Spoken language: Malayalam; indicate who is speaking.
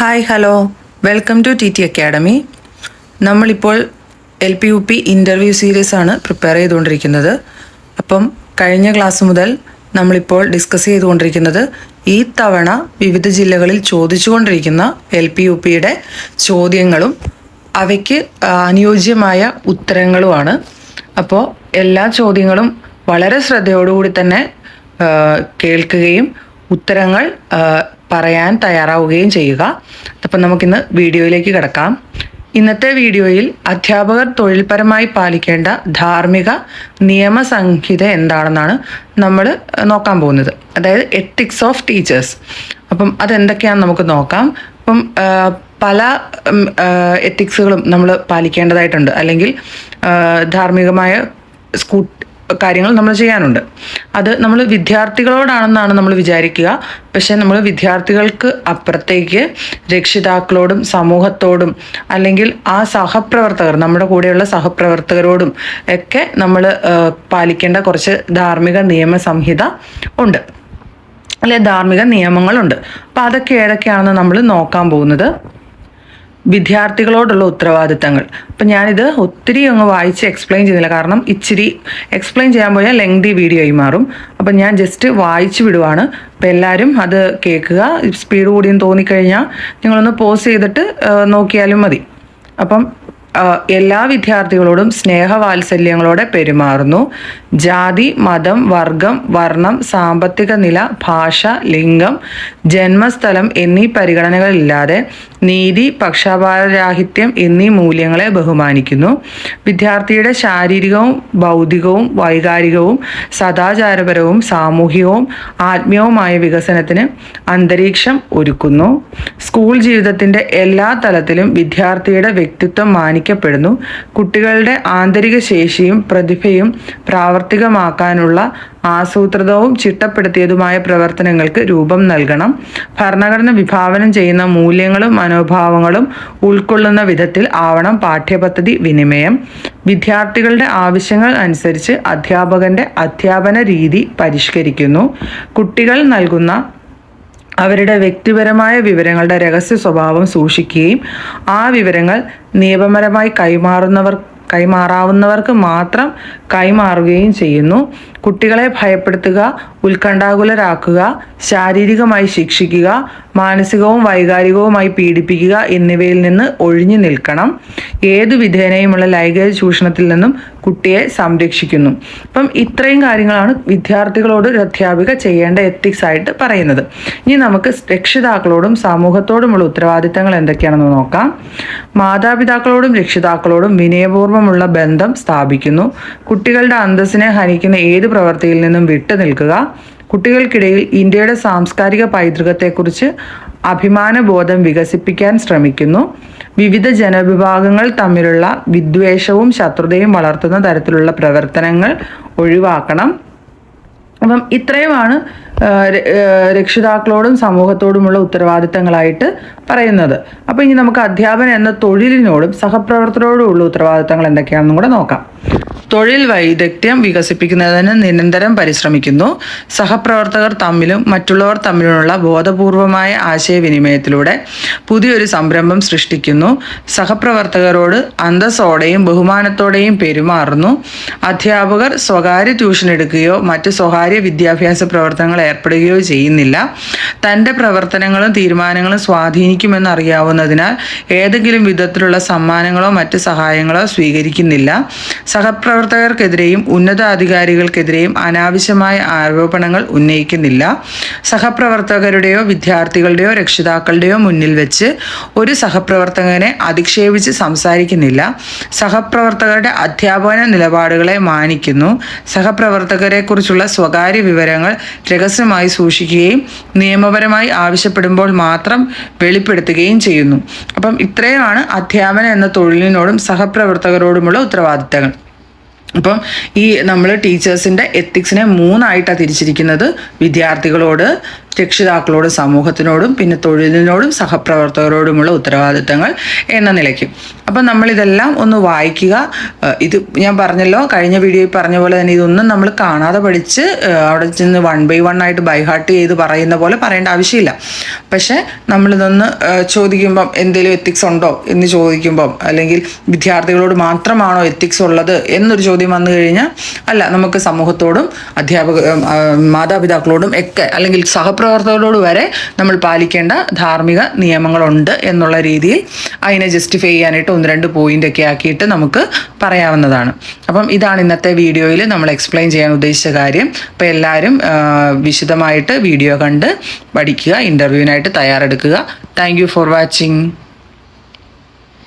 Speaker 1: Hi hello. Welcome to T T academy. നമ്മളിപ്പോൾ L P U P interview series ആണ് പ്രിപ്പയർ ചെയ്തുകൊണ്ടിരിക്കുന്നത്. അപ്പം കഴിഞ്ഞ ക്ലാസ് മുതൽ നമ്മളിപ്പോൾ ഡിസ്കസ് ചെയ്തുകൊണ്ടിരിക്കുന്നത് ഈ തവണ വിവിധ ജില്ലകളിൽ ചോദിച്ചുകൊണ്ടിരിക്കുന്ന എൽ പി യു പിയുടെ ചോദ്യങ്ങളും അവയ്ക്ക് അനുയോജ്യമായ ഉത്തരങ്ങളുമാണ്. അപ്പോൾ എല്ലാ ചോദ്യങ്ങളും വളരെ ശ്രദ്ധയോടുകൂടി തന്നെ കേൾക്കുകയും ഉത്തരങ്ങൾ പറയാൻ തയ്യാറാവുകയും ചെയ്യുക. അപ്പം നമുക്കിന്ന് വീഡിയോയിലേക്ക് കിടക്കാം. ഇന്നത്തെ വീഡിയോയിൽ അധ്യാപകർ തൊഴിൽപരമായി പാലിക്കേണ്ട ധാർമ്മിക നിയമസംഹിത എന്താണെന്നാണ് നമ്മൾ നോക്കാൻ പോകുന്നത്. അതായത് എത്തിക്സ് ഓഫ് ടീച്ചേഴ്സ് അപ്പം അതെന്തൊക്കെയാണെന്ന് നമുക്ക് നോക്കാം. അപ്പം പല എത്തിക്സുകളും നമ്മൾ പാലിക്കേണ്ടതായിട്ടുണ്ട്. അല്ലെങ്കിൽ ധാർമ്മികമായ സ്കൂ കാര്യങ്ങൾ നമ്മൾ ചെയ്യാനുണ്ട്. അത് നമ്മൾ വിദ്യാർത്ഥികളോടാണെന്നാണ് നമ്മൾ വിചാരിക്കുക. പക്ഷേ നമ്മൾ വിദ്യാർത്ഥികൾക്ക് അപ്പുറത്തേക്ക് രക്ഷിതാക്കളോടും സമൂഹത്തോടും അല്ലെങ്കിൽ ആ സഹപ്രവർത്തകർ നമ്മുടെ കൂടെയുള്ള സഹപ്രവർത്തകരോടും ഒക്കെ നമ്മൾ പാലിക്കേണ്ട കുറച്ച് ധാർമ്മിക നിയമസംഹിത ഉണ്ട്. അല്ലെ ധാർമ്മിക നിയമങ്ങളുണ്ട്. അപ്പം അതൊക്കെ ഏതൊക്കെയാണെന്ന് നമ്മൾ നോക്കാൻ പോകുന്നത്? വിദ്യാർത്ഥികളോടുള്ള ഉത്തരവാദിത്തങ്ങൾ. അപ്പം ഞാനിത് ഒത്തിരി അങ്ങ് വായിച്ച് എക്സ്പ്ലെയിൻ ചെയ്യുന്നില്ല കാരണം ഇച്ചിരി എക്സ്പ്ലെയിൻ ചെയ്യാൻ പോയാൽ ലെങ്തി വീഡിയോ ആയി മാറും. അപ്പം ഞാൻ ജസ്റ്റ് വായിച്ചു വിടുവാണ്. അപ്പം എല്ലാവരും അത് കേൾക്കുക. സ്പീഡ് കൂടിയെന്ന് തോന്നിക്കഴിഞ്ഞാൽ നിങ്ങളൊന്ന് പോസ് ചെയ്തിട്ട് നോക്കിയാലും മതി. അപ്പം എല്ലാ വിദ്യാർത്ഥികളോടും സ്നേഹവാത്സല്യങ്ങളോടെ പെരുമാറുന്നു. ജാതി മതം വർഗം വർണം സാമ്പത്തിക നില ഭാഷ ലിംഗം ജന്മസ്ഥലം എന്നീ പരിഗണനകളില്ലാതെ നീതി പക്ഷപാതരാഹിത്യം എന്നീ മൂല്യങ്ങളെ ബഹുമാനിക്കുന്നു. വിദ്യാർത്ഥിയുടെ ശാരീരികവും ബൗദ്ധികവും വൈകാരികവും സദാചാരപരവും സാമൂഹികവും ആത്മീയവുമായ വികസനത്തിന് അന്തരീക്ഷം ഒരുക്കുന്നു. സ്കൂൾ ജീവിതത്തിന്റെ എല്ലാ തലത്തിലും വിദ്യാർത്ഥിയുടെ വ്യക്തിത്വം മാനിക്കപ്പെടുന്നു കുട്ടികളുടെ ആന്തരിക ശേഷിയും പ്രതിഭയും പ്രാവർത്തികമാക്കാനുള്ള ആസൂത്രിതവും ചിട്ടപ്പെടുത്തിയതുമായ പ്രവർത്തനങ്ങൾക്ക് രൂപം നൽകണം. ഭരണഘടന വിഭാവനം ചെയ്യുന്ന മൂല്യങ്ങളും മനോഭാവങ്ങളും ഉൾക്കൊള്ളുന്ന വിധത്തിൽ ആവണം പാഠ്യപദ്ധതി വിനിമയം. വിദ്യാർത്ഥികളുടെ ആവശ്യങ്ങൾ അനുസരിച്ച് അധ്യാപകന്റെ അധ്യാപന രീതി പരിഷ്കരിക്കുന്നു. കുട്ടികൾ നൽകുന്ന അവരുടെ വ്യക്തിപരമായ വിവരങ്ങളുടെ രഹസ്യ സ്വഭാവം സൂക്ഷിക്കുകയും ആ വിവരങ്ങൾ നിയമപരമായി കൈമാറുന്നവർ കൈമാറാവുന്നവർക്ക് മാത്രം കൈമാറുകയും ചെയ്യുന്നു. കുട്ടികളെ ഭയപ്പെടുത്തുക ഉത്കണ്ഠാകുലരാക്കുക ശാരീരികമായി ശിക്ഷിക്കുക മാനസികവും വൈകാരികവുമായി പീഡിപ്പിക്കുക എന്നിവയിൽ നിന്ന് ഒഴിഞ്ഞു നിൽക്കണം. ഏതു വിധേനയുമുള്ള ലൈംഗിക ചൂഷണത്തിൽ നിന്നും കുട്ടിയെ സംരക്ഷിക്കുന്നു. അപ്പം ഇത്രയും കാര്യങ്ങളാണ് വിദ്യാർത്ഥികളോട് ഒരു അധ്യാപിക ചെയ്യേണ്ട എത്തിക്സ് ആയിട്ട് പറയുന്നത്. ഇനി നമുക്ക് രക്ഷിതാക്കളോടും സമൂഹത്തോടുമുള്ള ഉത്തരവാദിത്തങ്ങൾ എന്തൊക്കെയാണെന്ന് നോക്കാം. മാതാപിതാക്കളോടും രക്ഷിതാക്കളോടും വിനയപൂർവമുള്ള ബന്ധം സ്ഥാപിക്കുന്നു. കുട്ടികളുടെ അന്തസ്സിനെ ഹനിക്കുന്ന ഏത് പ്രവൃത്തിയിൽ നിന്നും വിട്ടു നിൽക്കുക. കുട്ടികൾക്കിടയിൽ ഇന്ത്യയുടെ സാംസ്കാരിക പൈതൃകത്തെക്കുറിച്ച് അഭിമാനബോധം വികസിപ്പിക്കാൻ ശ്രമിക്കുന്നു. വിവിധ ജനവിഭാഗങ്ങൾ തമ്മിലുള്ള വിദ്വേഷവും ശത്രുതയും വളർത്തുന്ന തരത്തിലുള്ള പ്രവർത്തനങ്ങൾ ഒഴിവാക്കണം. അപ്പം ഇത്രയുമാണ് രക്ഷിതാക്കളോടും സമൂഹത്തോടുമുള്ള ഉത്തരവാദിത്തങ്ങളായിട്ട് പറയുന്നത്. അപ്പോൾ ഇനി നമുക്ക് അധ്യാപനം എന്ന തൊഴിലിനോടും സഹപ്രവർത്തകരോടുമുള്ള ഉത്തരവാദിത്തങ്ങൾ എന്തൊക്കെയാണെന്നും കൂടെ നോക്കാം. തൊഴിൽ വൈദഗ്ധ്യം വികസിപ്പിക്കുന്നതിന് നിരന്തരം പരിശ്രമിക്കുന്നു. സഹപ്രവർത്തകർ തമ്മിലും മറ്റുള്ളവർ തമ്മിലുമുള്ള ബോധപൂർവമായ ആശയവിനിമയത്തിലൂടെ പുതിയൊരു സംരംഭം സൃഷ്ടിക്കുന്നു. സഹപ്രവർത്തകരോട് അന്തസ്സോടെയും ബഹുമാനത്തോടെയും പെരുമാറുന്നു. അധ്യാപകർ സ്വകാര്യ ട്യൂഷൻ എടുക്കുകയോ മറ്റ് സ്വകാര്യ വിദ്യാഭ്യാസ പ്രവർത്തനങ്ങൾ ഏർപ്പെടുകയോ ചെയ്യുന്നില്ല. തന്റെ പ്രവർത്തനങ്ങളും തീരുമാനങ്ങളും സ്വാധീനിക്കുമെന്ന് അറിയാവുന്നതിനാൽ ഏതെങ്കിലും വിധത്തിലുള്ള സമ്മാനങ്ങളോ മറ്റ് സഹായങ്ങളോ സ്വീകരിക്കുന്നില്ല. സഹപ്രവർത്തകർക്കെതിരെയും ഉന്നതാധികാരികൾക്കെതിരെയും അനാവശ്യമായ ആരോപണങ്ങൾ ഉന്നയിക്കുന്നില്ല. സഹപ്രവർത്തകരുടെയോ വിദ്യാർത്ഥികളുടെയോ രക്ഷിതാക്കളുടെയോ മുന്നിൽ വെച്ച് ഒരു സഹപ്രവർത്തകനെ അധിക്ഷേപിച്ച് സംസാരിക്കുന്നില്ല. സഹപ്രവർത്തകരുടെ അധ്യാപന നിലപാടുകളെ മാനിക്കുന്നു. സഹപ്രവർത്തകരെക്കുറിച്ചുള്ള സ്വകാര്യ വിവരങ്ങൾ രഹസ്യമായി സൂക്ഷിക്കുകയും നിയമപരമായി ആവശ്യപ്പെടുമ്പോൾ മാത്രം വെളിപ്പെടുത്തുകയും ചെയ്യുന്നു. അപ്പം ഇത്രയുമാണ് അധ്യാപനം എന്ന തൊഴിലിനോടും സഹപ്രവർത്തകരോടുമുള്ള ഉത്തരവാദിത്തങ്ങൾ. അപ്പം ഈ നമ്മൾ ടീച്ചേഴ്സിന്റെ എത്തിക്സിനെ മൂന്നായിട്ടാണ് തിരിച്ചിരിക്കുന്നത് വിദ്യാർത്ഥികളോട്. രക്ഷിതാക്കളോടും സമൂഹത്തിനോടും പിന്നെ തൊഴിലിനോടും സഹപ്രവർത്തകരോടുമുള്ള ഉത്തരവാദിത്തങ്ങൾ എന്ന നിലയ്ക്ക്. അപ്പം നമ്മളിതെല്ലാം ഒന്ന് വായിക്കുക. ഇത് ഞാൻ പറഞ്ഞല്ലോ കഴിഞ്ഞ വീഡിയോയിൽ പറഞ്ഞ പോലെ തന്നെ ഇതൊന്നും നമ്മൾ കാണാതെ പഠിച്ച് അവിടെ ചെന്ന് വൺ ബൈ വൺ ആയിട്ട് ബൈഹാർട്ട് ചെയ്ത് പറയുന്ന പോലെ പറയേണ്ട ആവശ്യമില്ല. പക്ഷേ നമ്മളിതൊന്ന് ചോദിക്കുമ്പം എന്തെങ്കിലും എത്തിക്സ് ഉണ്ടോ എന്ന് ചോദിക്കുമ്പം അല്ലെങ്കിൽ വിദ്യാർത്ഥികളോട് മാത്രമാണോ എത്തിക്സ് ഉള്ളത് എന്നൊരു ചോദ്യം വന്നു കഴിഞ്ഞാൽ അല്ല നമുക്ക് സമൂഹത്തോടും അധ്യാപക മാതാപിതാക്കളോടും ഒക്കെ അല്ലെങ്കിൽ സഹപ്രവർത്തകരോട് വരെ നമ്മൾ പാലിക്കേണ്ട ധാർമ്മിക നിയമങ്ങളുണ്ട് എന്നുള്ള രീതിയിൽ അതിനെ ജസ്റ്റിഫൈ ചെയ്യാനായിട്ട് ഒന്ന് രണ്ട് പോയിന്റ് ഒക്കെ ആക്കിയിട്ട് നമുക്ക് പറയാവുന്നതാണ്. അപ്പം ഇതാണ് ഇന്നത്തെ വീഡിയോയിൽ നമ്മൾ എക്സ്പ്ലെയിൻ ചെയ്യാൻ ഉദ്ദേശിച്ച കാര്യം. അപ്പോൾ എല്ലാവരും വിശദമായിട്ട് വീഡിയോ കണ്ട് പഠിക്കുക ഇന്റർവ്യൂവിനായിട്ട് തയ്യാറെടുക്കുക. Thank for watching